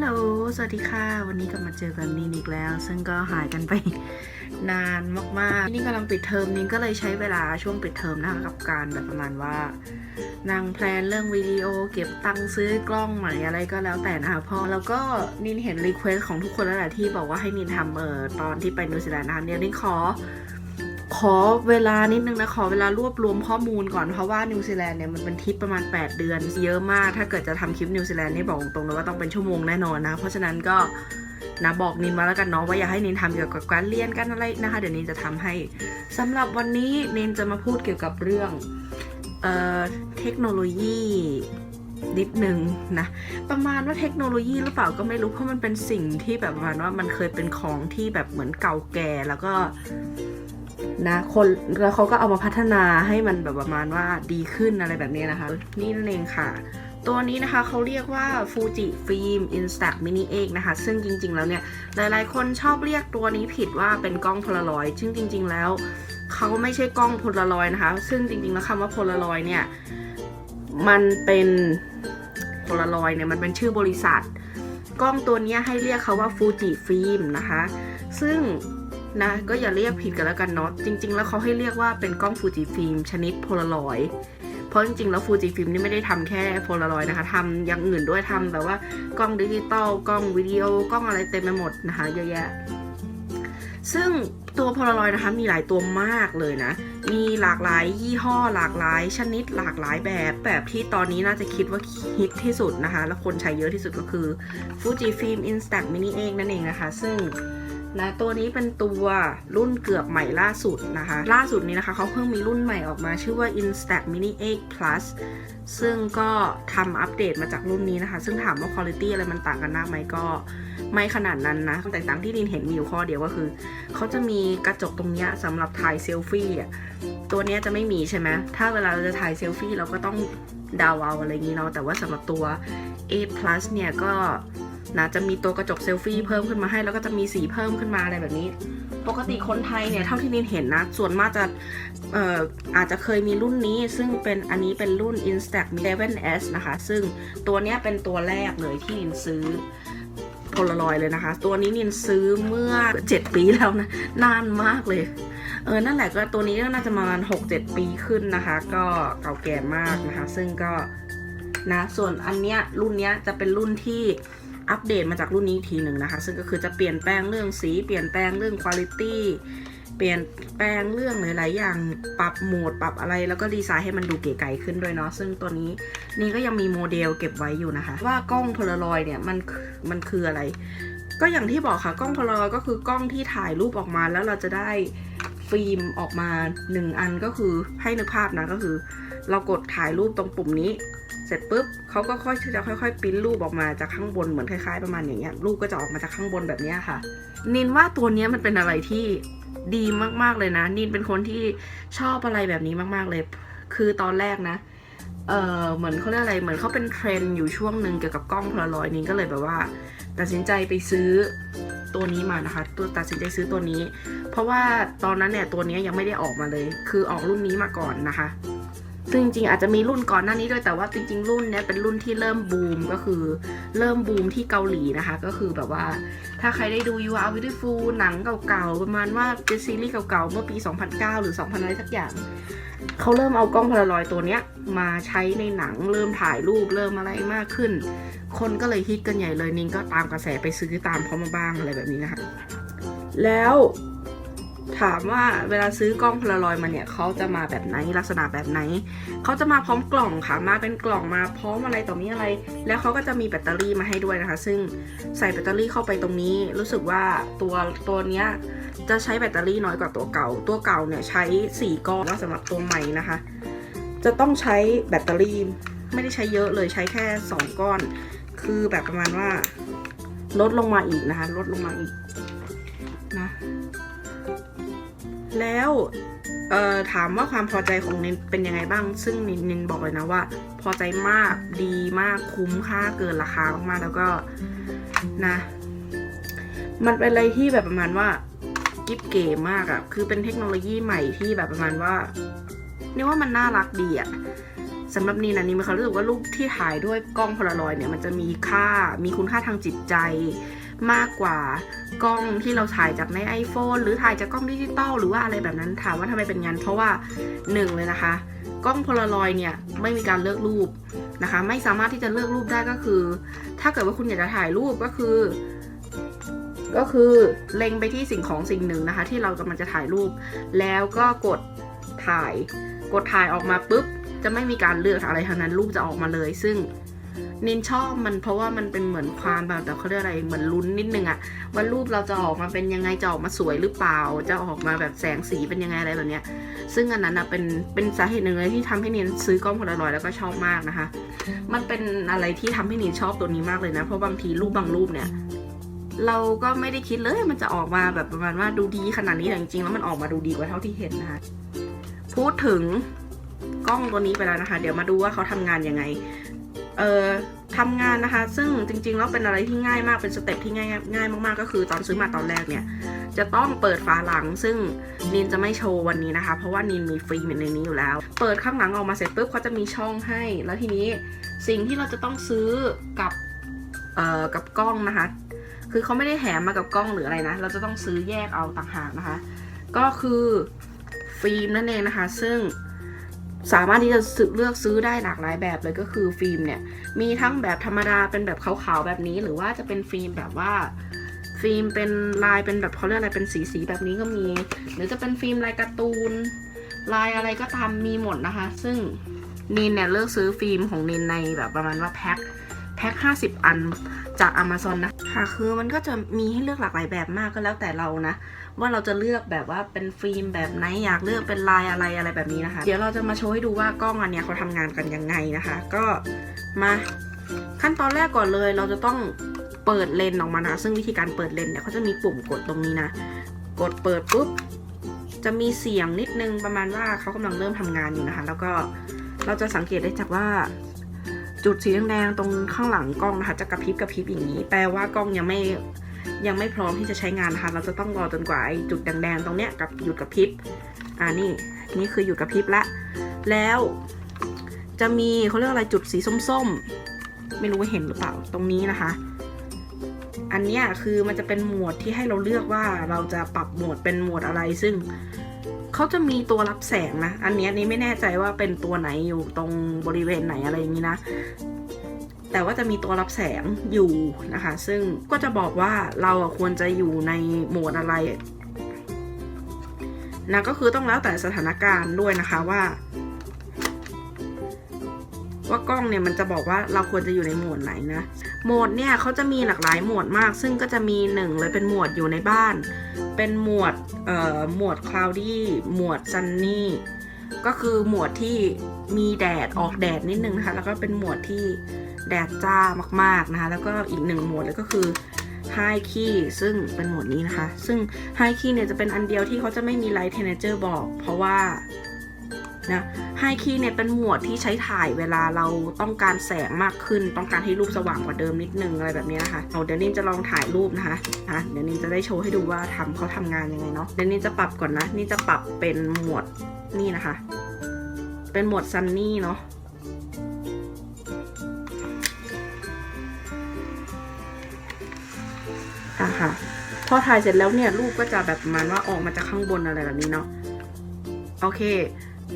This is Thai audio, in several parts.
ลโหล สวัสดีค่ะ วันนี้กลับมาเจอกันนินอีกแล้ว ซึ่งก็หายกันไปนานมากๆนี่กำลังปิดเทอมนินก็เลยใช้เวลาช่วงปิดเทอมนะคะกับการแบบประมาณว่า นางแพลนเรื่องวิดีโอ เก็บตังค์ซื้อกล้องใหม่อะไรก็แล้วแต่นะคะพอแล้วก็นินเห็นรีเควสของทุกคนแล้วแหละที่บอกว่าให้นินทำเออตอนที่ไปนิวซีแลนด์นะคะเดี๋ยนินขอ ขอเวลานิดนึงนะ ขอเวลารวบรวมข้อมูลก่อน เพราะว่านิวซีแลนด์เนี่ยมันเป็นทริปประมาณ 8 เดือน เยอะมาก ถ้าเกิดจะทำคลิปนิวซีแลนด์นี่บอกตรงเลยว่าต้องเป็นชั่วโมงแน่นอนนะ เพราะฉะนั้นก็นะบอกนินมาแล้วกันเนาะว่าอยากให้นินทำเกี่ยวกับการเรียนกันอะไรนะคะ เดี๋ยวนินจะทำให้สำหรับวันนี้นินจะมาพูดเกี่ยวกับเรื่องเอ่อเทคโนโลยีนิดนึงนะ ประมาณว่าเทคโนโลยีหรือเปล่าก็ไม่รู้เพราะมันเป็นสิ่งที่แบบประมาณว่ามันเคยเป็นของที่แบบเหมือนเก่าแก่แล้วก็ นะคนแล้วเขาก็เอามาพัฒนาให้มันแบบประมาณว่าดีขึ้นอะไรแบบนี้นะคะ นี่นั่นเองค่ะ ตัวนี้นะคะเขาเรียกว่า Fuji Film Instax Mini X นะคะ ซึ่งจริง ๆ แล้วเนี่ย หลายๆ คนชอบเรียกตัวนี้ผิดว่าเป็นกล้องโพลารอยด์ซึ่งจริง ๆ แล้วเขาไม่ใช่กล้องโพลารอยด์นะคะ ซึ่งจริง ๆ แล้วคำว่าโพลารอยด์เนี่ย มันเป็นโพลารอยด์เนี่ยมันเป็นชื่อบริษัท กล้องตัวนี้ให้เรียกเขาว่า Fuji Film นะคะ ซึ่ง นะก็อย่าเรียกผิดกันแล้วกันเนาะจริง ๆ แล้วเขาให้เรียกว่าเป็นกล้องฟูจิฟิล์มชนิดโพลารอยด์เพราะจริงๆแล้วฟูจิฟิล์มนี่ไม่ได้ทำแค่โพลารอยด์นะคะทำอย่างอื่นด้วยทำแบบว่ากล้องดิจิตอลกล้องวิดีโอกล้องอะไรเต็มไปหมดนะคะเยอะแยะซึ่งตัวโพลารอยด์นะคะมีหลายตัวมากเลยนะ มีหลากหลายยี่ห้อหลากหลาย ชนิดหลากหลายแบบแบบที่ตอนนี้น่าจะคิดว่าฮิตที่สุดนะคะ แล้วคนใช้เยอะที่สุดก็คือ Fujifilm Instax Mini X นั่นเองนะคะ ซึ่ง นะตัวนี้เป็นตัวรุ่นเกือบใหม่ล่าสุดนะคะ ล่าสุดนี้นะคะเขาเพิ่งมีรุ่นใหม่ออกมาชื่อว่า Instax Mini 8 Plus ซึ่งก็ทำอัปเดตมาจากรุ่นนี้นะคะ ซึ่งถามว่าคุณภาพอะไรมันต่างกันมากไหมก็ไม่ขนาดนั้นนะแต่ต่างที่ดินเห็นมีอยู่ข้อเดียวก็คือ เขาจะมีกระจกตรงเนี้ยสำหรับถ่ายเซลฟี่อะตัวเนี้ยจะไม่มีใช่ไหมถ้าเวลาเราจะถ่ายเซลฟี่เราก็ต้องดาวเอาอะไรอย่างนี้เนาะแต่ว่าสำหรับตัว8 plus เนี่ยก็ นะจะมีตัวกระจกเซลฟี่เพิ่มขึ้นมาให้ แล้วก็จะมีสีเพิ่มขึ้นมาอะไรแบบนี้ ปกติคนไทยเนี่ยเท่าที่นินเห็นนะ ส่วนมากจะเอ่ออาจจะเคยมีรุ่นนี้ ซึ่งเป็นอันนี้เป็นรุ่น Instax 7S นะคะ ซึ่งตัวเนี้ยเป็นตัวแรกเลยที่นินซื้อโพลารอยเลยนะคะ ตัวนี้นินซื้อเมื่อ 7 ปีแล้วนะ นานมากเลย เออ นั่นแหละก็ตัวนี้ก็น่าจะประมาณ 6-7 ปีขึ้นนะคะ ก็เก่าแก่มากนะคะ ซึ่งก็นะ ส่วนอันเนี้ยรุ่นเนี้ยจะเป็นรุ่นที่ อัปเดตมาจากรุ่นนี้ทีหนึ่งนะคะ ซึ่งก็คือจะเปลี่ยนแปลงเรื่องสี เปลี่ยนแปลงเรื่องคุณภาพเปลี่ยนแปลงเรื่องหลาย ๆ อย่างปรับโหมดปรับอะไร แล้วก็ดีไซน์ให้มันดูเก๋ไก๋ขึ้นด้วยเนาะซึ่งตัวนี้นี่ก็ยังมีโมเดลเก็บไว้อยู่นะคะ ว่ากล้องโพลารอยด์เนี่ยมันมันคืออะไร ก็อย่างที่บอกค่ะกล้องโพลารอยด์ก็คือกล้องที่ถ่ายรูปออกมาแล้วเราจะได้ฟิล์มออกมาหนึ่งอันก็คือให้นึกภาพนะก็คือ เรากดถ่ายรูปตรงปุ่มนี้ เสร็จปุ๊บเขาก็ค่อยจะค่อยๆปิ้นรูปออกมาจากข้างบนเหมือนคล้ายๆประมาณอย่างเงี้ยรูปก็จะออกมาจากข้างบนแบบเนี้ยค่ะ นินว่าตัวเนี้ยมันเป็นอะไรที่ดีมากๆเลยนะ นินเป็นคนที่ชอบอะไรแบบนี้มากๆเลย คือตอนแรกนะเออเหมือนเขาเรียกอะไรเหมือนเขาเป็นเทรนด์อยู่ช่วงหนึ่งเกี่ยวกับกล้องพลารอยนินก็เลยแบบว่า ตัดสินใจไปซื้อตัวนี้มานะคะ ตัวตัดสินใจซื้อตัวนี้ เพราะว่าตอนนั้นเนี่ยตัวนี้ยยังไม่ได้ออกมาเลย คือออกรุ่นนี้มาก่อนนะคะ ซึ่งจริงๆอาจจะมีรุ่นก่อนหน้านี้ด้วยแต่ว่าจริง ๆ รุ่นเนี้ยเป็นรุ่นที่เริ่มบูมก็คือเริ่มบูมที่เกาหลีนะคะ ก็คือแบบว่าถ้าใครได้ดู You Are Beautiful หนังเก่าๆ ประมาณว่าเป็นซีรีส์เก่าๆ เมื่อปี 2009 หรือ 2000 อะไรสักอย่างเขาเริ่มเอากล้องพลารอยตัวเนี้ยมาใช้ในหนังเริ่มถ่ายรูปเริ่มอะไรมากขึ้น คนก็เลยฮิตกันใหญ่เลยนิงก็ตามกระแสไปซื้อตามเขามาบ้างอะไรแบบนี้นะคะแล้ว ถามว่าเวลาซื้อกล้องพลารอยมาเนี่ยเขาจะมาแบบไหนลักษณะแบบไหนเขาจะมาพร้อมกล่องค่ะมาเป็นกล่องมาพร้อมอะไรต่อมีอะไร แล้วเขาก็จะมีแบตเตอรี่มาให้ด้วยนะคะ ซึ่งใส่แบตเตอรี่เข้าไปตรงนี้ รู้สึกว่าตัวตัวเนี้ยจะใช้แบตเตอรี่น้อยกว่าตัวเก่า ตัวเก่าเนี่ยใช้ 4ก้อนแล้วสำหรับตัวใหม่นะคะ จะต้องใช้แบตเตอรี่ไม่ได้ใช้เยอะเลยใช้แค่ 2 ก้อน คือแบบประมาณว่าลดลงมาอีกนะคะ ลดลงมาอีกนะ แล้วถามว่าความพอใจของนินเป็นยังไงบ้าง ซึ่งนินนินบอกเลยนะว่า พอใจมากดีมากคุ้มค่าเกินราคามากๆแล้วก็นะ มันเป็นอะไรที่แบบประมาณว่ากิ๊บเก๋มากอะคือเป็นเทคโนโลยีใหม่ที่แบบประมาณว่าเนี่ยว่ามันน่ารักดีอะสำหรับนีนะนี่มีควารู้สึกว่ารูปที่ถ่ายด้วยกล้องพลารอยเนี่ยมันจะมีค่ามีคุณค่าทางจิตใจมากกว่า กล้องที่เราถ่ายจากใน iPhone หรือถ่ายจากกล้องดิจิตอลหรือว่าอะไรแบบนั้นถามว่าทำไมเป็นงั้น เพราะว่าหนึ่งเลยนะคะ กล้องโพลารอยเนี่ยไม่มีการเลือกรูปนะคะ ไม่สามารถที่จะเลือกรูปได้ก็คือ ถ้าเกิดว่าคุณอยากจะถ่ายรูปก็คือ ก็คือเล็งไปที่สิ่งของสิ่งหนึ่งนะคะ ที่เรากำลังจะถ่ายรูป แล้วก็กดถ่าย กดถ่ายออกมาปุ๊บจะไม่มีการเลือกอะไรทั้งนั้นรูปจะออกมาเลย ซึ่ง นินชอบมันเพราะว่ามันเป็นเหมือนความแบบแต่เขาเรียกอะไรเหมือนลุ้นนิดนึงอะว่ารูปเราจะออกมาเป็นยังไงจะออกมาสวยหรือเปล่า จะออกมาแบบแสงสีเป็นยังไงอะไรแบบเนี้ย ซึ่งอันนั้นอะเป็นเป็นสาเหตุหนึ่งเลยที่ทำให้นินซื้อกล้องพลารอยแล้วก็ชอบมากนะคะ มันเป็นอะไรที่ทำให้นินชอบตัวนี้มากเลยนะ เพราะบางทีรูปบางรูปเนี่ยเราก็ไม่ได้คิดเลยมันจะออกมาแบบประมาณว่าดูดีขนาดนี้แต่จริงๆแล้วมันออกมาดูดีกว่าเท่าที่เห็นนะคะพูดถึงกล้องตัวนี้ไปแล้วนะคะ เดี๋ยวมาดูว่าเขาทำงานยังไง เอ่อทำงานนะคะ ซึ่งจริงๆแล้วเป็นอะไรที่ง่ายมากเป็นสเต็ปที่ง่ายง่ายมากๆ ก็คือตอนซื้อมาตอนแรกเนี่ย จะต้องเปิดฝาหลัง ซึ่งนินจะไม่โชว์วันนี้นะคะ เพราะว่านินมีฟิล์มในนี้อยู่แล้ว เปิดข้างหลังออกมาเสร็จปุ๊บเขาจะมีช่องให้ แล้วทีนี้สิ่งที่เราจะต้องซื้อกับเอ่อกับกล้องนะคะ คือเขาไม่ได้แถมมากับกล้องหรืออะไรนะ เราจะต้องซื้อแยกเอาต่างหากนะคะ ก็คือฟิล์มนั่นเองนะคะ ซึ่ง สามารถที่จะเลือกซื้อได้หลากหลายแบบเลยก็คือฟิล์มเนี่ยมีทั้งแบบธรรมดาเป็นแบบขาวๆแบบนี้ หรือว่าจะเป็นฟิล์มแบบว่าฟิล์มเป็นลายเป็นแบบเขาเรียกอะไรเป็นสีๆแบบนี้ก็มี หรือจะเป็นฟิล์มลายการ์ตูน ลายอะไรก็ตามมีหมดนะคะ ซึ่งนินเนี่ยเลือกซื้อฟิล์มของนินในแบบประมาณว่าแพ็คแพ็คห้าสิบอันจาก Amazon นะค่ะคือมันก็จะมีให้เลือกหลากหลายแบบมากก็แล้วแต่เรานะ ว่าเราจะเลือกแบบว่าเป็นฟิล์มแบบไหนอยากเลือกเป็นลายอะไรอะไรแบบนี้นะคะ เดี๋ยวเราจะมาโชว์ให้ดูว่ากล้องอันเนี้ยเขาทำงานกันยังไงนะคะ ก็มาขั้นตอนแรกก่อนเลย เราจะต้องเปิดเลนออกมานะ ซึ่งวิธีการเปิดเลนเนี่ยเขาจะมีปุ่มกดตรงนี้นะ กดเปิดปุ๊บจะมีเสียงนิดนึงประมาณว่าเขากำลังเริ่มทำงานอยู่นะคะ แล้วก็เราจะสังเกตได้จากว่าจุดสีแดงๆตรงข้างหลังกล้องนะคะจะกระพริบกระพริบอย่างนี้ แปลว่ากล้องยังไม่ ยังไม่พร้อมที่จะใช้งานนะคะ เราจะต้องรอจนกว่าไอ้จุดแดงๆตรงเนี้ยกับหยุดกระพริบอ่านี่นี่คือหยุดกระพริบละ แล้วจะมีเขาเรียกอะไรจุดสีส้มๆ ไม่รู้ว่าเห็นหรือเปล่าตรงนี้นะคะ อันนี้คือมันจะเป็นหมวดที่ให้เราเลือกว่าเราจะปรับโหมดเป็นโหมดอะไรซึ่งเขาจะมีตัวรับแสงนะ อันเนี้ยนี่ไม่แน่ใจว่าเป็นตัวไหนอยู่ตรงบริเวณไหนอะไรอย่างนี้นะ แต่ว่าจะมีตัวรับแสงอยู่นะคะ ซึ่งก็จะบอกว่าเราควรจะอยู่ในโหมดอะไรนะก็คือต้องแล้วแต่สถานการณ์ด้วยนะคะว่า ว่ากล้องเนี่ยมันจะบอกว่าเราควรจะอยู่ในโหมดไหนนะโหมดเนี่ยเขาจะมีหลากหลายโหมดมาก ซึ่งก็จะมีหนึ่งเลยเป็นโหมดอยู่ในบ้าน เป็นโหมดเอ่อโหมด cloudy โหมด sunny ก็คือโหมดที่มีแดดออกแดดนิดนึงนะคะ แล้วก็เป็นโหมดที่ แดดจ้ามากๆนะคะ แล้วก็อีกหนึ่งโหมดเลยก็คือ High Key ซึ่งเป็นโหมดนี้นะคะ ซึ่ง High Key เนี่ยจะเป็นอันเดียวที่เขาจะไม่มี Light Temperature บอก เพราะว่านะไฮคีเนี่ยเป็นหมวดที่ใช้ถ่ายเวลาเราต้องการแสงมากขึ้น ต้องการให้รูปสว่างกว่าเดิมนิดนึงอะไรแบบนี้นะคะเอาเดี๋ยวนินจะลองถ่ายรูปนะคะอะเดี๋ยวนินจะได้โชว์ให้ดูว่าทำเขาทำงานยังไงเนาะเดี๋ยวนินจะปรับก่อนนะนี่จะปรับเป็นหมวดนี่นะคะ เป็นหมวดซันนี่เนาะ พอถ่ายเสร็จแล้วเนี่ยรูปก็จะแบบประมาณว่าออกมาจากข้างบนอะไรแบบนี้เนาะโอเค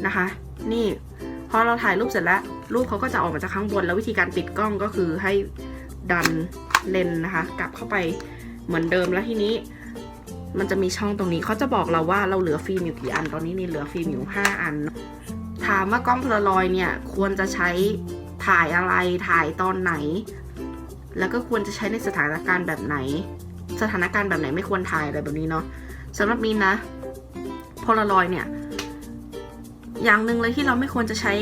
นะคะ นี่พอเราถ่ายรูปเสร็จแล้ว รูปเขาก็จะออกมาจากข้างบน แล้ววิธีการปิดกล้องก็คือให้ดันเลนส์นะคะ กลับเข้าไปเหมือนเดิมแล้วทีนี้ มันจะมีช่องตรงนี้เขาจะบอกเราว่าเราเหลือฟิล์มอยู่กี่อัน ตอนนี้นี่เหลือฟิล์มอยู่ 5 อัน ถามว่ากล้องโพลารอยเนี่ยควรจะใช้ถ่ายอะไรถ่ายตอนไหน แล้วก็ควรจะใช้ในสถานการณ์แบบไหน สถานการณ์แบบไหนไม่ควรถ่ายอะไรแบบนี้เนาะสำหรับมินนะโพลารอยเนี่ย อย่างหนึ่งเลยที่เราไม่ควรจะใช้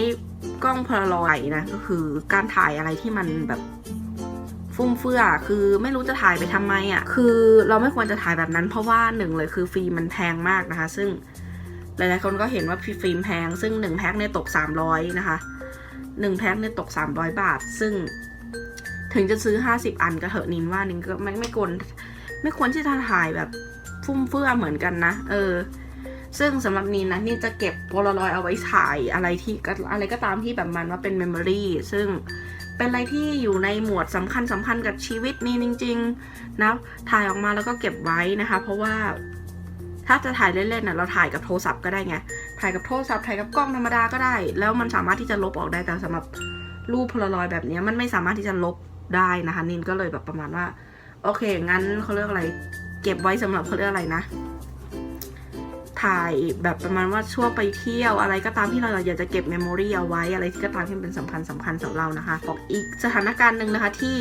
กล้องโพลารอยนะก็คือการถ่ายอะไรที่มันแบบฟุ่มเฟือยคือไม่รู้จะถ่ายไปทำไมอะ่ะ คือเราไม่ควรจะถ่ายแบบนั้น เพราะว่าหนึ่งเลยคือฟิล์มมันแพงมากนะคะ ซึ่งหลายๆคนก็เห็นว่าฟิล์มแพง ซึ่งหนึ่งแพ็คเนี่ยตกสามร้อยนะคะหนึ่งแพ็คเนี่ยตกสามร้อยบาท ซึ่งถึงจะซื้อห้าสิบอันก็เถอะนินว่านินก็ไม่ไม่คว ไม่ควรที่จะถ่ายแบบฟุ่มเฟือยเหมือนกันนะ เออ ซึ่งสำหรับนินนะนินจะเก็บโพลารอยเอาไว้ถ่ายอะไรที่อะไรก็ตามที่แบบมันว่าเป็นเมมโมรีซึ่งเป็นอะไรที่อยู่ในหมวดสำคัญสำคัญกับชีวิตนี่จริง ๆนะถ่ายออกมาแล้วก็เก็บไว้นะคะ เพราะว่าถ้าจะถ่ายเล่นๆน่ะเราถ่ายกับโทรศัพท์ก็ได้ไง ถ่ายกับโทรศัพท์ ถ่ายกับกล้องธรรมดาก็ได้ แล้วมันสามารถที่จะลบออกได้ แต่สำหรับรูปโพลารอยแบบนี้มันไม่สามารถที่จะลบได้นะคะ นินก็เลยแบบประมาณว่า โอเค งั้นเขาเรียกอะไร เก็บไว้สำหรับเขาเรียกอะไรนะ ถ่ายแบบประมาณว่าช่วงไปเที่ยวอะไรก็ตามที่เราอยากจะเก็บเมมโมรีเอาไว้อะไรที่ก็ตามที่เป็นสำคัญสำคัญสำหรับเรานะคะบอกอีกสถานการณ์หนึ่งนะคะที่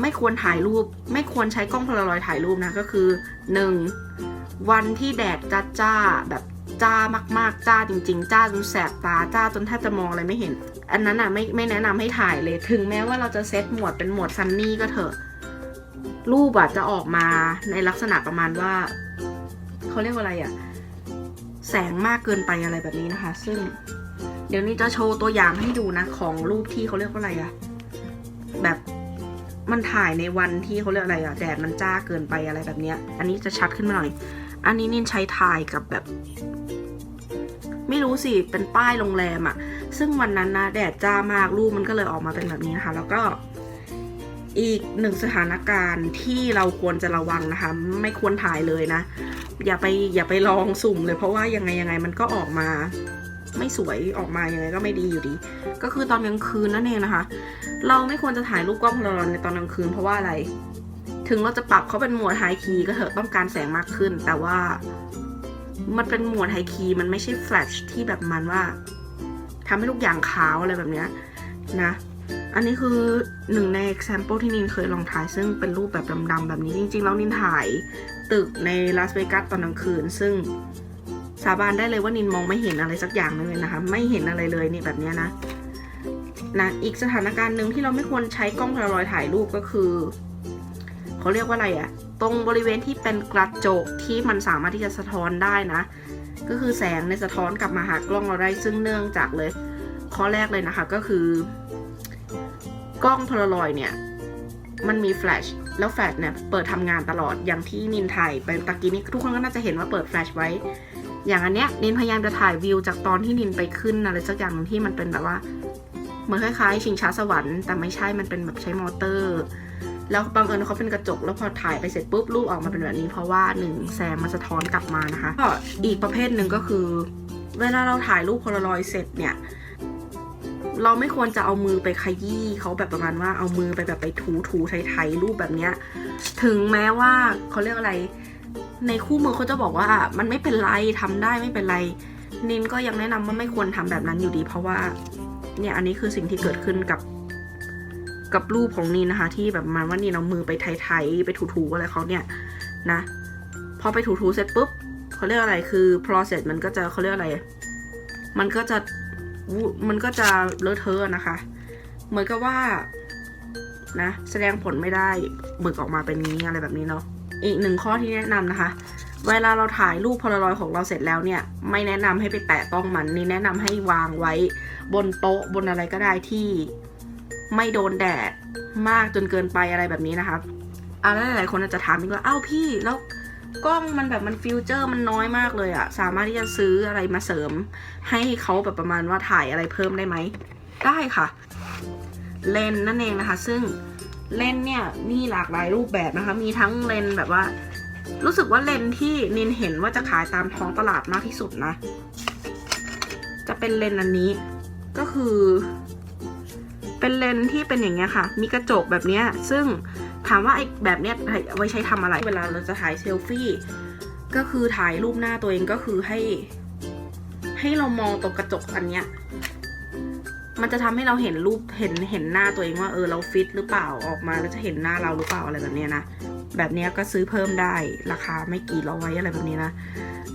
ไม่ควรถ่ายรูป ไม่ควรใช้กล้องโพลารอยด์ถ่ายรูปนะก็คือหนึ่งวันที่แดดจ้าจ้าแบบจ้ามากๆ จ้าจริง ๆ จ้าจนแสบตาจ้าจนแทบจะมองอะไรไม่เห็น อันนั้นอะไม่ไม่แนะนำให้ถ่ายเลย ถึงแม้ว่าเราจะเซตหมวดเป็นหมวดซันนี่ก็เถอะ รูปอะจะออกมาในลักษณะประมาณว่าเขาเรียกว่าอะไรอะแสงมากเกินไปอะไรแบบนี้นะคะ ซึ่ง เดี๋ยวนี้จะโชว์ตัวอย่างให้ดูนะ ของรูปที่เขาเรียกว่าอะไรอะแบบมันถ่ายในวันที่เขาเรียกอะไรอะแดดมันจ้าเกินไปอะไรแบบเนี้ย อันนี้จะชัดขึ้นมาหน่อย อันนี้นินใช้ถ่ายกับแบบ ไม่รู้สิ เป็นป้ายโรงแรมอะซึ่งวันนั้นนะแดดจ้ามากรูปมันก็เลยออกมาเป็นแบบนี้นะคะ แล้วก็ อีกหนึ่งสถานการณ์ที่เราควรจะระวังนะคะ ไม่ควรถ่ายเลยนะ อย่าไปอย่าไปลองสุ่มเลยเพราะว่ายังไงยังไงมันก็ออกมา ไม่สวยออกมายังไงก็ไม่ดีอยู่ดี ก็คือตอนกลางคืนนั่นเองนะคะ เราไม่ควรจะถ่ายรูปกล้องโพลารอยด์ในตอนกลางคืนเพราะว่าอะไร ถึงเราจะปรับเขาเป็นโหมดไฮคีก็เถอะต้องการแสงมากขึ้น แต่ว่ามันเป็นโหมดไฮคีมันไม่ใช่แฟลชที่แบบมันว่าทำให้ทุกอย่างขาวอะไรแบบเนี้ยนะ อันนี้คือหนึ่งใน example ที่นินเคยลองถ่าย ซึ่งเป็นรูปแบบดำๆแบบนี้จริงๆ แล้วนินถ่ายตึกในลาสเวกัสตอนกลางคืน ซึ่งสาบานได้เลยว่านินมองไม่เห็นอะไรสักอย่างเลยนะคะ ไม่เห็นอะไรเลยนี่แบบนี้นะนะอีกสถานการณ์หนึ่งที่เราไม่ควรใช้กล้องโพารอยด์ถ่ายรูปก็คือเขาเรียกว่าอะไรอะตรงบริเวณที่เป็นกระจกที่มันสามารถที่จะสะท้อนได้นะ ก็คือแสงในสะท้อนกลับมาหากล้องเราได้ซึ่งเนื่องจากเลย ข้อแรกเลยนะคะก็คือ กล้องโพลารอยเนี่ย มันมีแฟลชแล้วแฟลชเนี่ยเปิดทำงานตลอดอย่างที่นินถ่ายไปตะกี้นี้ทุกคนก็น่าจะเห็นว่าเปิดแฟลชไว้ อย่างอันเนี้ยนินพยายามจะถ่ายวิวจากตอนที่นินไปขึ้นอะไรสักอย่างหนึ่งที่มันเป็นแบบว่าเหมือนคล้ายๆ ชิงช้าสวรรค์แต่ไม่ใช่มันเป็นแบบใช้มอเตอร์ แล้วบังเอิญเขาเป็นกระจกแล้วพอถ่ายไปเสร็จปุ๊บรูปออกมาเป็นแบบนี้ เพราะว่าหนึ่งแสงมันสะท้อนกลับมานะคะก็อีกประเภทหนึ่งก็คือ เวลาเราถ่ายรูปโพลารอยเสร็จเนี่ย เราไม่ควรจะเอามือไปขยี้เขาแบบประมาณว่าเอามือไปแบบไปถูถูไถๆรูปแบบเนี้ยถึงแม้ว่าเขาเรียกอะไร ในคู่มือเขาจะบอกว่ามันไม่เป็นไรทำได้ไม่เป็นไร นินก็ยังแนะนำว่าไม่ควรทำแบบนั้นอยู่ดี เพราะว่าเนี่ยอันนี้คือสิ่งที่เกิดขึ้นกับกับรูปของนินนะคะ ที่แบบประมาณว่านินเอามือไปไถๆไปถูๆอะไรเขาเนี่ยนะพอไปถูๆเสร็จปุ๊บเขาเรียกอะไรคือ process มันก็จะเขาเรียกอะไร มันก็จะ มันก็จะเลอะเทอะนะคะ เหมือนกับว่านะแสดงผลไม่ได้หมึกออกมาเป็นนี้อะไรแบบนี้เนาะอีกหนึ่งข้อที่แนะนำนะคะ เวลาเราถ่ายรูปโพลารอยด์ของเราเสร็จแล้วเนี่ย ไม่แนะนำให้ไปแตะต้องมันนี่แนะนำให้วางไว้บนโต๊ะบนอะไรก็ได้ที่ไม่โดนแดดมากจนเกินไปอะไรแบบนี้นะคะอะแล้วหลายๆคนอาจจะถามอีกว่าอ้าวพี่แล้ว กล้องมันแบบมันฟิวเจอร์มันน้อยมากเลยอะสามารถที่จะซื้ออะไรมาเสริม ให้เขาแบบประมาณว่าถ่ายอะไรเพิ่มได้ไหม ได้ค่ะ เลนนั่นเองนะคะ ซึ่งเลนเนี่ยมีหลากหลายรูปแบบนะคะ มีทั้งเลนแบบว่า รู้สึกว่าเลนที่นินเห็นว่าจะขายตามท้องตลาดมากที่สุดนะ จะเป็นเลนอันนี้ ก็คือ เป็นเลนที่เป็นอย่างเงี้ยค่ะ มีกระจกแบบเนี้ย ซึ่ง ถามว่าไอ้แบบเนี้ยไว้ใช้ทำอะไร เวลาเราจะถ่ายเซลฟี่ ก็คือถ่ายรูปหน้าตัวเองก็คือให้ ให้เรามองตรงกระจกอันเนี้ย มันจะทำให้เราเห็นรูปเห็นเห็นหน้าตัวเองว่าเออเราฟิตหรือเปล่าออกมาแล้วจะเห็นหน้าเราหรือเปล่าอะไรแบบเนี้ยนะแบบเนี้ยก็ซื้อเพิ่มได้ราคาไม่กี่ร้อยอะไรแบบนี้นะ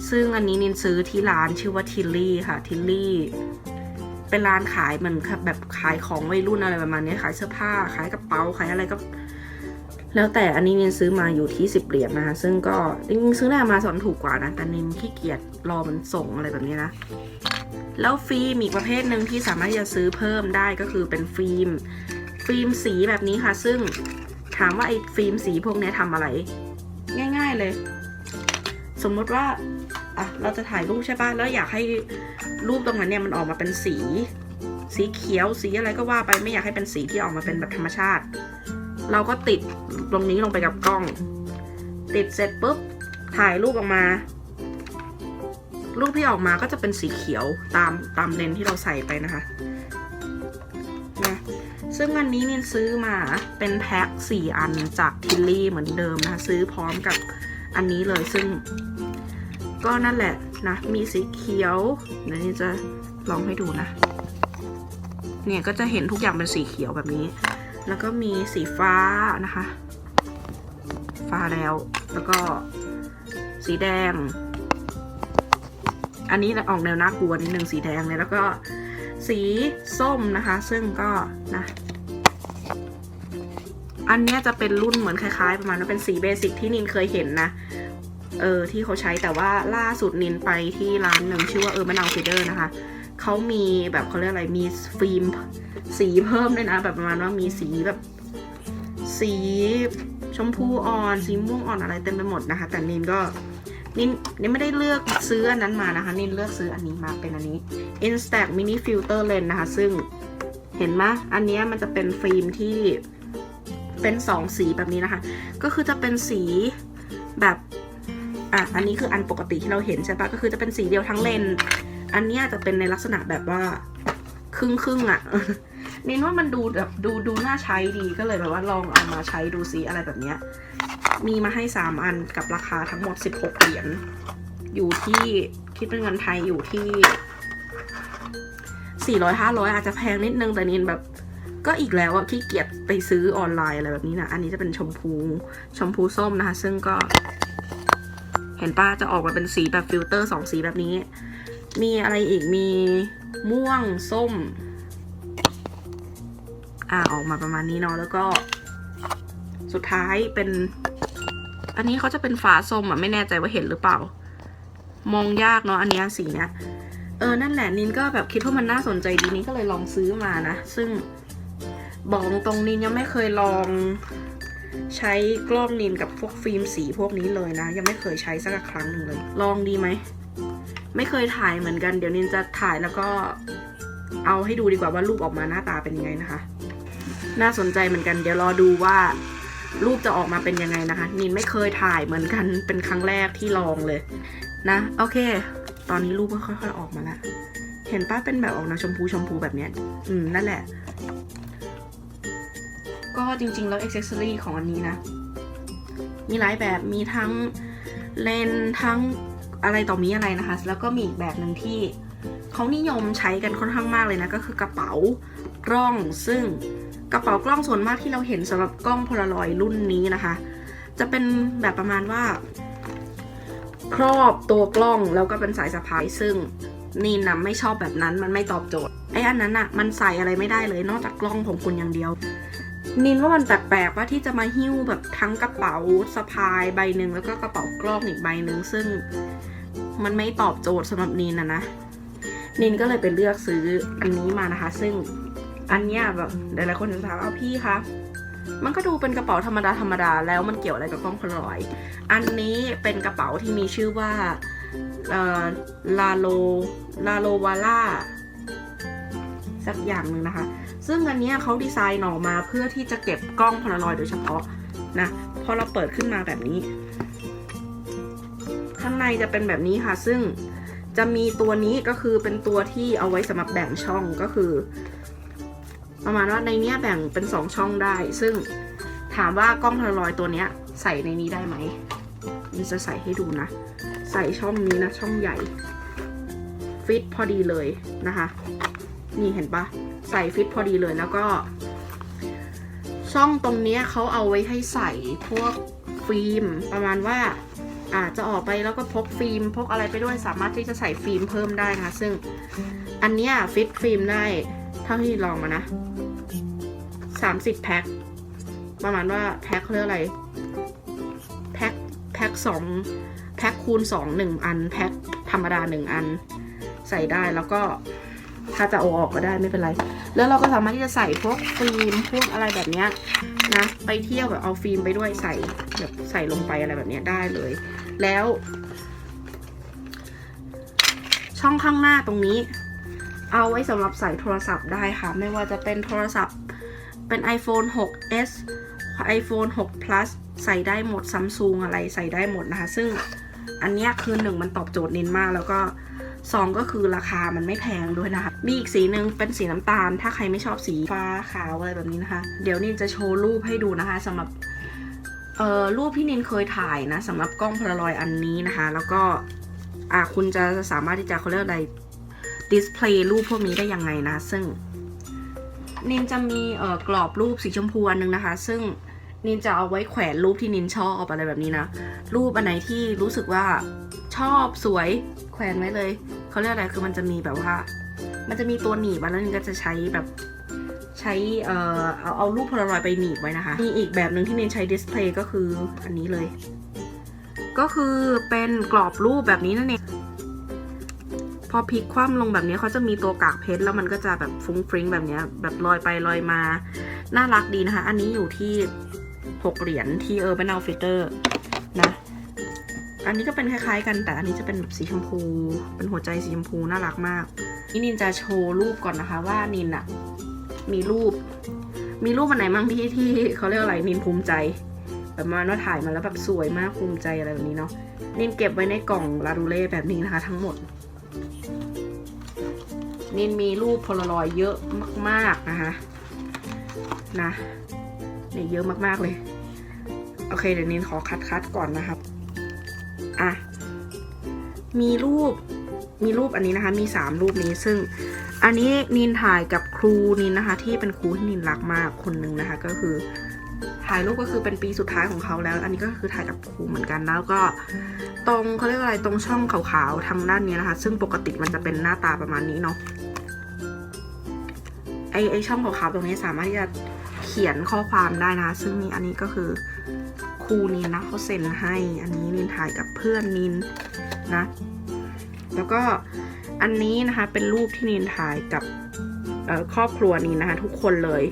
ซึ่งอันนี้นินซื้อที่ร้านชื่อว่าทิลลี่ค่ะทิลลี่เป็นร้านขายเหมือนแบบขายของวัยรุ่นอะไรประมาณนี้ขายเสื้อผ้าขายกระเป๋าขายอะไรก็ แล้วแต่อันนี้เนินซื้อมาอยู่ที่สิบเหรียญนะคะ ซึ่งก็จริงๆซื้อในมาสอนถูกกว่านะ แต่เนินขี้เกียจรอมันส่งอะไรแบบนี้นะ แล้วฟิล์มอีกประเภทหนึ่งที่สามารถจะซื้อเพิ่มได้ก็คือเป็นฟิล์ม ฟิล์มสีแบบนี้ค่ะ ซึ่งถามว่าไอ้ฟิล์มสีพวกนี้ทำอะไร ง่าย ๆเลย สมมติว่าอะเราจะถ่ายรูปใช่ปะแล้วอยากให้รูปตรงนั้นเนี่ยมันออกมาเป็นสี สีเขียว สีอะไรก็ว่าไป ไม่อยากให้เป็นสีที่ออกมาเป็นแบบธรรมชาติ เราก็ติด ตรงนี้ลงไปกับกล้อง ติดเสร็จปุ๊บ ถ่ายรูปออกมา รูปที่ออกมาก็จะเป็นสีเขียวตามตามเลนที่เราใส่ไปนะคะนะซึ่งอันนี้นินซื้อมาเป็นแพ็คสี่อันจากทิลลี่เหมือนเดิมนะคะซื้อพร้อมกับอันนี้เลยซึ่ง ก็นั่นแหละนะมีสีเขียวเดี๋ยวนี้จะลองให้ดูนะ เนี่ยก็จะเห็นทุกอย่างเป็นสีเขียวแบบนี้ แล้วก็มีสีฟ้านะคะ ฟ้าแล้ว แล้วก็สีแดง อันนี้ออกแนวน่ากลัวนิดนึงสีแดงเลยแล้วก็สีส้มนะคะ ซึ่งก็นะอันเนี้ยจะเป็นรุ่นเหมือนคล้ายๆ ประมาณว่าเป็นสีเบสิกที่นินเคยเห็นนะ เออที่เขาใช้แต่ว่าล่าสุดนินไปที่ร้านหนึ่งชื่อว่าเออแมนาวฟิเดอร์นะคะเขามีแบบเขาเรียกอะไรมีฟิล์มสีเพิ่มด้วยนะ แบบประมาณว่ามีสีแบบสี ชมพูอ่อนสีม่วงอ่อนอะไรเต็มไปหมดนะคะ แต่นินก็นินนินไม่ได้เลือกซื้ออันนั้นมานะคะ นินเลือกซื้ออันนี้มาเป็นอันนี้ Instax Mini Filter Lens นะคะ ซึ่งเห็นไหมอันนี้มันจะเป็นฟิล์มที่เป็นสองสีแบบนี้นะคะ ก็คือจะเป็นสีแบบอะอันนี้คืออันปกติที่เราเห็นใช่ปะก็คือจะเป็นสีเดียวทั้งเลนส์อันนี้จะเป็นในลักษณะแบบว่าครึ่งครึ่งๆอะ นินว่ามันดูแบบดูดูน่าใช้ดีก็เลยแบบว่าลองเอามาใช้ดูซิอะไรแบบเนี้ย มีมาให้สามอันกับราคาทั้งหมด 16 เหรียญ อยู่ที่คิดเป็นเงินไทยอยู่ที่ 400 500 อาจจะแพงนิดนึงแต่นินแบบก็อีกแล้วอะขี้เกียจไปซื้อออนไลน์อะไรแบบนี้นะ อันนี้จะเป็นชมพูชมพูส้มนะคะ ซึ่งก็ เห็นป้าจะออกมาเป็นสีแบบฟิลเตอร์สองสีแบบนี้ มีอะไรอีกมีม่วงส้ม อ่าออกมาประมาณนี้เนาะแล้วก็ สุดท้ายเป็น อันนี้เขาจะเป็นฝาส้มอะไม่แน่ใจว่าเห็นหรือเปล่า มองยากเนาะอันนี้สีเนี้ยเออนั่นแหละนินก็แบบคิดว่ามันน่าสนใจดีนินก็เลยลองซื้อมานะซึ่งบอกตรงๆนินยังไม่เคยลองใช้กล้องนินกับพวกฟิล์มสีพวกนี้เลยนะ ยังไม่เคยใช้สักครั้งหนึ่งเลย ลองดีไหมไม่เคยถ่ายเหมือนกัน เดี๋ยวนินจะถ่ายแล้วก็เอาให้ดูดีกว่าว่ารูปออกมาหน้าตาเป็นยังไงนะคะ น่าสนใจเหมือนกัน เดี๋ยวรอดูว่ารูปจะออกมาเป็นยังไงนะคะ นินไม่เคยถ่ายเหมือนกันเป็นครั้งแรกที่ลองเลยนะ โอเค ตอนนี้รูปก็ค่อยๆออกมาแล้วเห็นป้าเป็นแบบออกแนวชมพูชมพูแบบเนี้ย อืม นั่นแหละ ก็จริงๆ แล้วอ็อกเซอรี่ของอันนี้นะ มีหลายแบบ มีทั้งเลนทั้งอะไรต่อมีอะไรนะคะ แล้วก็มีอีกแบบหนึ่งที่เขานิยมใช้กันค่อนข้างมากเลยนะ ก็คือกระเป๋ากล้องซึ่ง กระเป๋ากล้องส่วนมากที่เราเห็นสำหรับกล้องโพลารอยรุ่นนี้นะคะ จะเป็นแบบประมาณว่า ครอบตัวกล้องแล้วก็เป็นสายสะพายซึ่งนี่นะไม่ชอบแบบนั้นมันไม่ตอบโจทย์ไอ้อันนั้นอะมันใส่อะไรไม่ได้เลยนอกจากกล้องของคุณอย่างเดียว นินว่ามันแปลกๆว่าที่จะมาหิ้วแบบทั้งกระเป๋าสะพายใบหนึ่งแล้วก็กระเป๋ากล้องอีกใบหนึ่งซึ่งมันไม่ตอบโจทย์สำหรับนินนะนะนินก็เลยไปเลือกซื้ออันนี้มานะคะ ซึ่ง อันเนี้ยแบบหลายๆคนจะถามเอาพี่คะมันก็ดูเป็นกระเป๋าธรรมดาธรรมดาแล้วมันเกี่ยวอะไรกับกล้องพลอย อันนี้เป็นกระเป๋าที่มีชื่อว่าลาโลลาโลวาล่าสักอย่างหนึ่งนะคะ ซึ่งอันนี้เขาดีไซน์ออกมาเพื่อที่จะเก็บกล้องพลารอยโดยเฉพาะนะพอเราเปิดขึ้นมาแบบนี้ ข้างในจะเป็นแบบนี้ค่ะ ซึ่งจะมีตัวนี้ก็คือเป็นตัวที่เอาไว้สำหรับแบ่งช่องก็คือ ประมาณว่าในเนี้ยแบ่งเป็นสองช่องได้ ซึ่งถามว่ากล้องพลารอยด์ตัวเนี้ยใส่ในนี้ได้ไหมนี่จะใส่ให้ดูนะ ใส่ช่องนี้นะ ช่องใหญ่ ฟิตพอดีเลยนะคะ นี่เห็นปะใส่ฟิตพอดีเลยแล้วก็ ช่องตรงนี้เขาเอาไว้ให้ใส่พวกฟิล์มประมาณว่าอาจจะออกไปแล้วก็พกฟิล์มพกอะไรไปด้วยสามารถที่จะใส่ฟิล์มเพิ่มได้นะคะ ซึ่งอันเนี้ยฟิตฟิล์มได้ เท่าที่ลองมานะสามสิบแพ็คประมาณว่าแพ็คเขาเรียกอะไรแพ็คแพ็คสองแพ็คคูณสองหนึ่งอัน แพ็คธรรมดาหนึ่งอัน ใส่ได้แล้วก็ถ้าจะเอาออกก็ได้ไม่เป็นไร แล้วเราก็สามารถที่จะใส่พวกฟิล์มพวกอะไรแบบเนี้ยนะ ไปเที่ยวแบบเอาฟิล์มไปด้วยใส่แบบใส่ลงไปอะไรแบบเนี้ยได้เลย แล้ว ช่องข้างหน้าตรงนี้ เอาไว้สำหรับใส่โทรศัพท์ได้ค่ะ ไม่ว่าจะเป็นโทรศัพท์เป็น iPhone 6s iPhone 6 plus ใส่ได้หมด Samsung อะไรใส่ได้หมดนะคะ ซึ่งอันนี้คือหนึ่งมันตอบโจทย์นินมาก แล้วก็สองก็คือราคามันไม่แพงด้วยนะคะ มีอีกสีหนึ่งเป็นสีน้ำตาล ถ้าใครไม่ชอบสีฟ้าขาวอะไรแบบนี้นะคะ เดี๋ยวนินจะโชว์รูปให้ดูนะคะสำหรับเอ่อรูปที่นินเคยถ่ายนะสำหรับกล้องพลารอยอันนี้นะคะ แล้วก็อ่าคุณจะสามารถที่จะเขาเรียกอะไร ดิสเพลย์รูปพวกนี้ได้ยังไงนะ ซึ่งนินจะมีเอ่อกรอบรูปสีชมพูอันนึงนะคะ ซึ่งนินจะเอาไว้แขวนรูปที่นินชอบอะไรแบบนี้นะ รูปอันไหนที่รู้สึกว่าชอบสวยแขวนไว้เลยเขาเรียกอะไรคือมันจะมีแบบว่า มันจะมีตัวหนีบอะแล้วนินก็จะใช้แบบใช้เอ่อเอาเอารูปโพลารอยไปหนีบไว้นะคะ มีอีกแบบหนึ่งที่นินใช้ดิสเพลย์ก็คืออันนี้เลย ก็คือเป็นกรอบรูปแบบนี้นั่นเอง อพลิกคว่ำลงแบบนี้เขาจะมีตัวกากเพชรแล้วมันก็จะแบบฟุ้งฟริ้งแบบนี้แบบลอยไปลอยมา น่ารักดีนะคะ อันนี้อยู่ที่ 6 เหรียญที่ Urban Outfitter นะ อันนี้ก็เป็นคล้ายๆ กันแต่อันนี้จะเป็นแบบสีชมพู เป็นหัวใจสีชมพูน่ารักมาก นี่นินจะโชว์รูปก่อนนะคะว่านินอะมีรูป มีรูปอันไหนมั่งที่ที่เขาเรียกอะไรนินภูมิใจแบบมาว่าถ่ายมาแล้วแบบสวยมากภูมิใจอะไรแบบนี้เนาะนินเก็บไว้ในกล่องลาดูเล่แบบนี้นะคะ ทั้งหมด นินมีรูปโพลารอยเยอะมากๆนะคะนะเนี่ยเยอะมากๆเลย โอเคเดี๋ยวนินขอคัดคัดก่อนนะครับอะมีรูปมีรูปอันนี้นะคะ มีสามรูปนี้ซึ่งอันนี้นินถ่ายกับครูนินนะคะ ที่เป็นครูที่นินรักมากคนหนึ่งนะคะ ก็คือ ถ่ายรูปก็คือเป็นปีสุดท้ายของเขาแล้ว อันนี้ก็คือถ่ายกับครูเหมือนกันแล้วก็ ตรงเขาเรียกว่าอะไรตรงช่องขาวๆทางด้านนี้นะคะ ซึ่งปกติมันจะเป็นหน้าตาประมาณนี้เนาะไอไอช่องขาวๆตรงนี้สามารถที่จะเขียนข้อความได้นะ ซึ่งนี่อันนี้ก็คือครูนินนะเขาเซ็นให้อันนี้นินถ่ายกับเพื่อนนินนะ แล้วก็อันนี้นะคะเป็นรูปที่นินถ่ายกับครอบครัวนินนะคะ ทุกคนเลย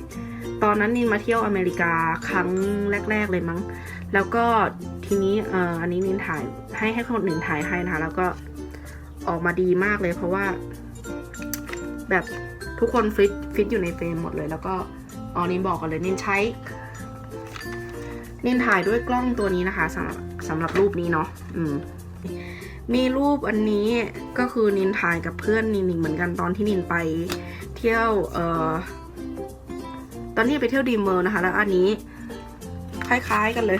ตอนนั้นนินมาเที่ยวอเมริกาครั้งแรก ๆ เลยมั้ง แล้วก็ทีนี้เอ่ออันนี้นินถ่ายให้ให้คนหนึ่งถ่ายให้นะคะ แล้วก็ออกมาดีมากเลย เพราะว่า แบบทุกคนฟิตฟิตอยู่ในเฟรมหมดเลย แล้วก็อ๋อนินบอกกันเลยนินใช้นินถ่ายด้วยกล้องตัวนี้นะคะสำหรับสำหรับรูปนี้เนาะอืมมีรูปอันนี้ก็คือนินถ่ายกับเพื่อนนินเหมือนกันตอนที่นินไปเที่ยวเอ่อ ตอนนี้ไปเที่ยวดีเมอร์นะคะ แล้วอันนี้ คล้ายๆกันเลย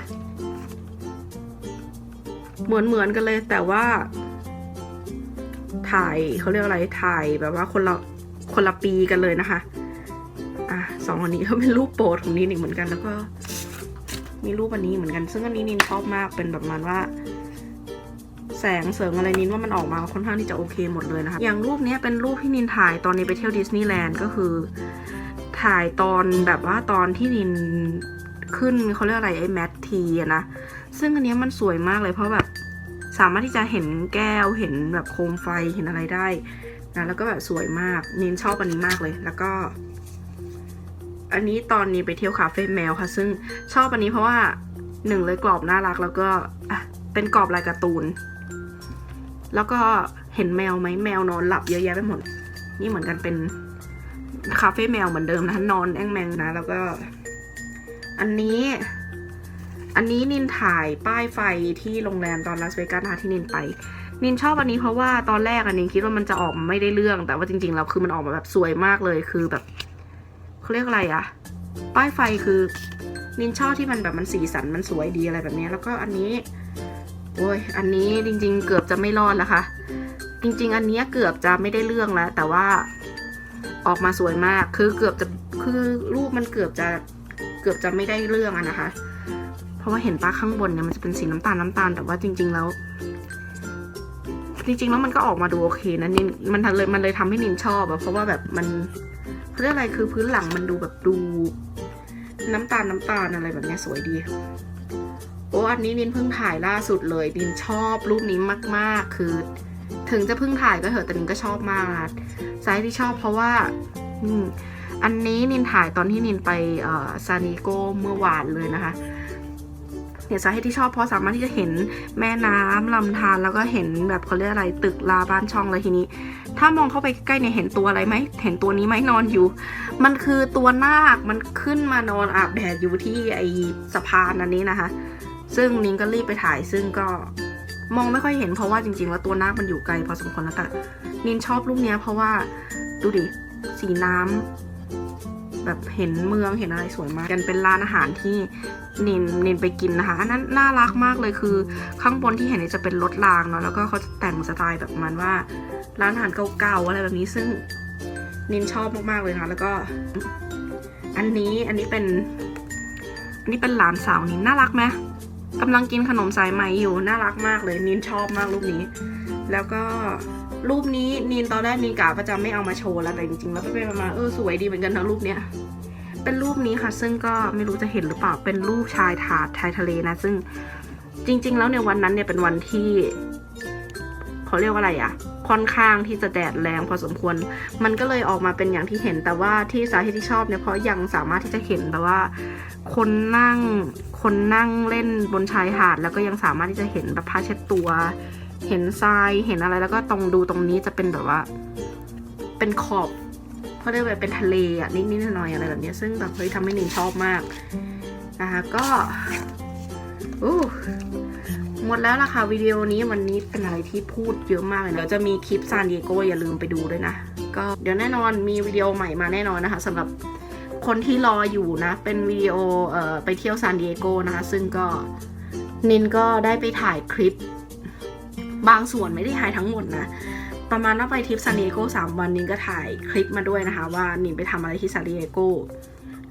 เหมือนเหมือนๆกันเลยแต่ว่า ถ่ายเขาเรียกอะไรถ่ายแบบว่าคนละคนละปีกันเลยนะคะ อะสองอันนี้ก็เป็นรูปโปรดของนินอีกเหมือนกันแล้วก็ มีรูปอันนี้เหมือนกัน ซึ่งอันนี้นินชอบมากเป็นแบบมาณว่า แสงเสริงอะไรนินว่ามันออกมาค่อนข้างที่จะโอเคหมดเลยนะคะ อย่างรูปนี้เป็นรูปที่นินถ่ายตอนนี้ไปเที่ยวดิสนีย์แลนด์ก็คือ ถ่ายตอนแบบว่าตอนที่นินขึ้นเขาเรียกอะไรไอ้แมททีอะนะ ซึ่งอันนี้มันสวยมากเลยเพราะแบบสามารถที่จะเห็นแก้วเห็นแบบโคมไฟเห็นอะไรได้นะแล้วก็แบบสวยมากนินชอบอันนี้มากเลยแล้วก็ อันนี้ตอนนี้ไปเที่ยวคาเฟ่แมวค่ะ ซึ่งชอบอันนี้เพราะว่าหนึ่งเลยกรอบน่ารักแล้วก็เป็นกรอบลายการ์ตูน แล้วก็เห็นแมวไหมแมวนอนหลับเยอะแยะไปหมด นี่เหมือนกันเป็น คาเฟ่แมวเหมือนเดิมนะนอนแอ่งแมงนะ แล้วก็ อันนี้ อันนี้นินถ่ายป้ายไฟที่โรงแรมตอนลาสเวกัสนะที่นินไป นินชอบอันนี้เพราะว่าตอนแรกอันนินคิดว่ามันจะออกมาไม่ได้เรื่อง แต่ว่าจริงๆแล้วคือมันออกมาแบบสวยมากเลยคือแบบเขาเรียกอะไรอะป้ายไฟคือ นินชอบที่มันแบบมันสีสันมันสวยดีอะไรแบบนี้ แล้วก็อันนี้โอ้ยอันนี้จริง ๆ เกือบจะไม่รอดแล้วค่ะ จริง ๆ อันนี้เกือบจะไม่ได้เรื่องแล้ว แต่ว่า ออกมาสวยมาก คือเกือบจะคือรูปมันเกือบจะเกือบจะไม่ได้เรื่องอะนะคะ เพราะว่าเห็นป้าข้างบนเนี่ยมันจะเป็นสีน้ำตาลน้ำตาล แต่ว่าจริง ๆแล้ว จริง ๆ แล้วมันก็ออกมาดูโอเคนะนินมันเลยมันเลยทำให้นินชอบอะเพราะว่าแบบมันเขาเรียกอะไรคือพื้นหลังมันดูแบบดูน้ำตาลน้ำตาลอะไรแบบนี้สวยดี โอ้อันนี้นินเพิ่งถ่ายล่าสุดเลย นินชอบรูปนี้มาก ๆ คือ ถึงจะเพิ่งถ่ายก็เถอะแต่นินก็ชอบมากนะไซส์ที่ชอบเพราะว่าอันนี้นินถ่ายตอนที่นินไปซานิโกเมื่อวานเลยนะคะเนี่ยสาเหตุที่ชอบเพราะสามารถที่จะเห็นแม่น้ำลำธารแล้วก็เห็นแบบเขาเรียกอะไรตึกลาบ้านช่องเลยทีนี้ ถ้ามองเข้าไปใกล้เนี่ยเห็นตัวอะไรไหมเห็นตัวนี้ไหมนอนอยู่ มันคือตัวนาคมันขึ้นมานอนอาบแดดอยู่ที่ไอสะพานอันนี้นะคะ ซึ่งนิ้งก็รีบไปถ่ายซึ่งก็ มองไม่ค่อยเห็นเพราะว่าจริงๆ แล้วตัวนาคมันอยู่ไกลพอสมควรแล้วแต่นินชอบรูปนี้เพราะว่าดูดิสีน้ำแบบเห็นเมืองเห็นอะไรสวยมาก กันเป็นร้านอาหารที่นินนินไปกินนะคะอันนั้นน่ารักมากเลยคือ ข้างบนที่เห็นนี่จะเป็นรถรางเนาะแล้วก็เขาจะแต่งสไตล์แบบมาณว่า ร้านอาหารเก่าๆอะไรแบบนี้ซึ่งนินชอบมากๆเลยนะแล้วก็ อันนี้อันนี้เป็นอันนี้เป็นหลานสาวนินน่ารักไหม กำลังกินขนมสายไหมอยู่น่ารักมากเลยนินชอบมากรูปนี้ แล้วก็รูปนี้นินตอนแรกนินกะว่าจะไม่เอามาโชว์แล้วแต่จริงๆแล้วไปๆมาเออสวยดีเหมือนกันนะรูปเนี้ยเป็นรูปนี้ค่ะ ซึ่งก็ไม่รู้จะเห็นหรือเปล่าเป็นรูปชายถาดชายทะเลนะ ซึ่งจริง ๆ แล้วในวันนั้นเนี่ยเป็นวันที่เขาเรียกว่าอะไรอะ ค่อนข้างที่จะแดดแรงพอสมควร มันก็เลยออกมาเป็นอย่างที่เห็น แต่ว่าที่สาเหตุที่ชอบเนี่ยเพราะยังสามารถที่จะเห็นแบบว่า คนนั่งคนนั่งเล่นบนชายหาด แล้วก็ยังสามารถที่จะเห็นแบบผ้าเช็ดตัว เห็นทรายเห็นอะไรแล้วก็ตรงดูตรงนี้จะเป็นแบบว่า เป็นขอบเขาเรียกว่าเป็นทะเลอะนิดๆหน่อยๆอะไรแบบนี้ซึ่งแบบเฮ้ยทำให้นิงชอบมากนะคะก็อู้ หมดแล้วล่ะค่ะวิดีโอนี้วันนี้เป็นอะไรที่พูดเยอะมากเลยเดี๋ยวจะมีคลิปซานดิเอโกอย่าลืมไปดูด้วยนะ ก็เดี๋ยวแน่นอนมีวิดีโอใหม่มาแน่นอนนะคะสำหรับคนที่รออยู่นะ เป็นวิดีโอเอ่อไปเที่ยวซานดิเอโกนะคะ ซึ่งก็นินก็ได้ไปถ่ายคลิป บางส่วนไม่ได้ถ่ายทั้งหมดนะ ประมาณว่าไปทริปซานดิเอโกสามวันนินก็ถ่ายคลิปมาด้วยนะคะ ว่านินไปทำอะไรที่ซานดิเอโก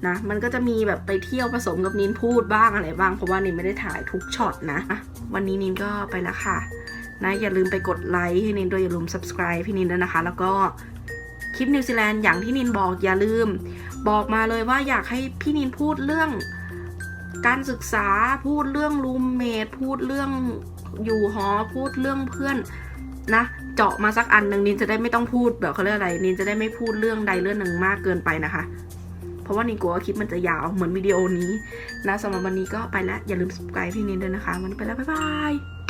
นะมันก็จะมีแบบไปเที่ยวผสมกับนินพูดบ้างอะไรบ้างเพราะว่านินไม่ได้ถ่ายทุกช็อตนะ วันนี้นินก็ไปแล้วค่ะนะอย่าลืมไปกดไลค์ให้นินด้วยอย่าลืม subscribe ให้นินด้วยนะคะ แล้วก็คลิปนิวซีแลนด์อย่างที่นินบอกอย่าลืม บอกมาเลยว่าอยากให้พี่นินพูดเรื่อง การศึกษาพูดเรื่องรูมเมทพูดเรื่องอยู่หอพูดเรื่องเพื่อนนะเจาะมาสักอันหนึ่งนินจะได้ไม่ต้องพูดแบบเขาเรียกอะไรนินจะได้ไม่พูดเรื่องใดเรื่องหนึ่งมากเกินไปนะคะ เพราะว่านี่กลัวว่าคลิปมันจะยาวเหมือนวิดีโอนี้นะสำหรับวันนี้ก็ไปแล้วอย่าลืม subscribe พี่นินด้วยนะคะ วันนี้ไปแล้วบ๊ายบาย